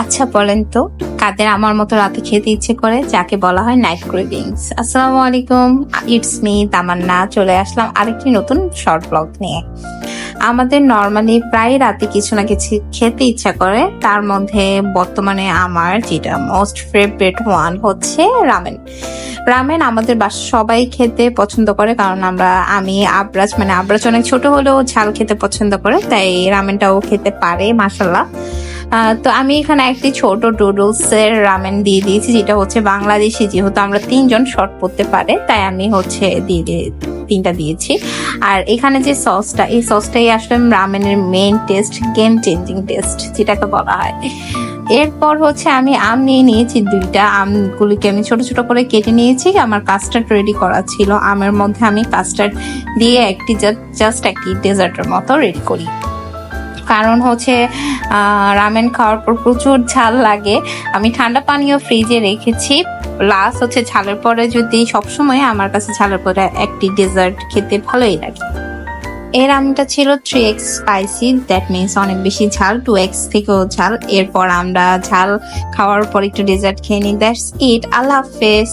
আচ্ছা বলেন তো, কাদের আমার মতো রাতে খেতে ইচ্ছে করে, যাকে বলা হয় নাইট ক্রেভিংস আসসালামু আলাইকুম ইটস মি তামান্না, চলে আসলাম আরেকটি নতুন শর্ট ব্লগ নিয়ে। আমাদের নর্মালি প্রায় রাতে কিছু না কিছু খেতে ইচ্ছা করে, তার মধ্যে বর্তমানে আমার যেটা মোস্ট ফেভারিট ওয়ান হচ্ছে রামেন রামেন আমাদের বাসা সবাই খেতে পছন্দ করে, কারণ আমরা, আমি, আবরাজ মানে আবরাজ অনেক ছোট হলেও ঝাল খেতে পছন্দ করে, তাই রামেনটাও খেতে পারে মাসাল্লাহ তো আমি এখানে একটি ছোট ডুডলস এর রামেন দিয়ে দিয়েছি, যেটা হচ্ছে বাংলাদেশি, যেহেতু আমরা তিনজন শর্ট পড়তে পারে, তাই আমি হচ্ছে দিয়ে দিয়ে তিনটা দিয়েছি। আর এখানে যে সসটা এই সসটাই আসলে রামেনের main taste game changing taste যেটাকে বলা হয়। এরপর হচ্ছে আমি আম নিয়ে নিয়েছি দুইটা, আমগুলিকে আমি ছোট ছোট করে কেটে নিয়েছি, আমার কাস্টার্ড রেডি করা ছিল। আমের মধ্যে আমি কাস্টার্ড দিয়ে একটি জাস্ট একটি ডেজার্টের মতো রেডি করি। কারণ হচ্ছে রামেন খাওয়ার পর প্রচুর ঝাল লাগে। আমি ঠান্ডা পানীয় ফ্রিজে রেখেছি। লাস্ট হচ্ছে ঝালের পরে যদি সবসময় আমার কাছে ঝালের পরে একটি ডেজার্ট খেতে ভালোই লাগে। এর আমটা ছিল three X spicy that means অনেক বেশি ঝাল টু এক্স থেকেও ঝাল। এরপর আমরা ঝাল খাওয়ার পর একটু ডেজার্ট খেয়ে নিই দ্যাটস ইট আল্লাহ হাফেজ।